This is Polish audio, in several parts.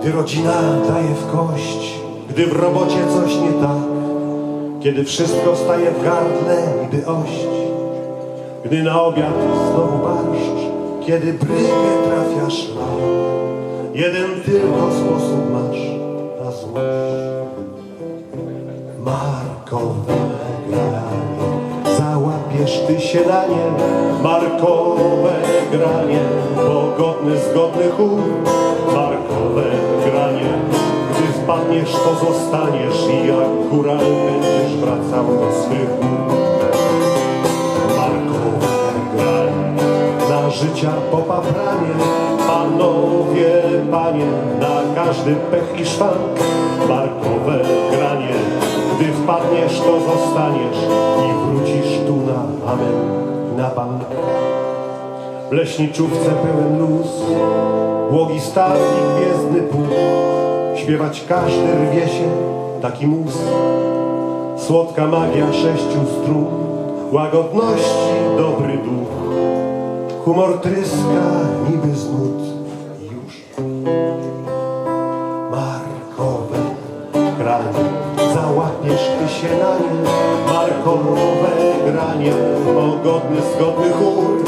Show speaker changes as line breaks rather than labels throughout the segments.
Gdy rodzina daje w kość, gdy w robocie coś nie tak, kiedy wszystko staje w gardle, niby ość, gdy na obiad znowu barszcz, kiedy brygę trafia szlak, jeden tylko sposób masz na złość. Markowe granie, załapiesz ty się na nie, markowe granie, pogodny, zgodny chór, markowe granie, gdy wpadniesz, to zostaniesz i jak góral będziesz wracał do swych. Markowe granie, na życia popapranie, panowie, panie, na każdy pech i szwank. Markowe granie, gdy wpadniesz, to zostaniesz i wrócisz tu na amen, na bank. W leśniczówce pełen luz, błogi stawnik, gwiezdny pół. Śpiewać każdy rwie się, taki mus. Słodka magia sześciu strun, łagodności dobry duch. Humor tryska niby z Markowe granie, pogodny, zgodny chór.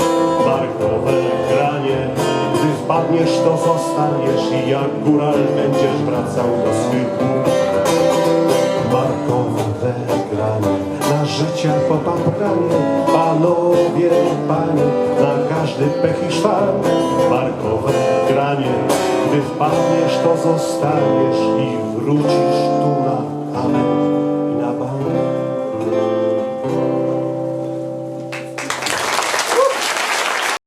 Markowe granie, gdy wpadniesz to zostaniesz i jak góral będziesz wracał do swych gór. Markowe granie, na życia popapranie, panowie, panie, na każdy pech i szwan. Markowe granie, gdy wpadniesz, to zostaniesz i wrócisz tu na.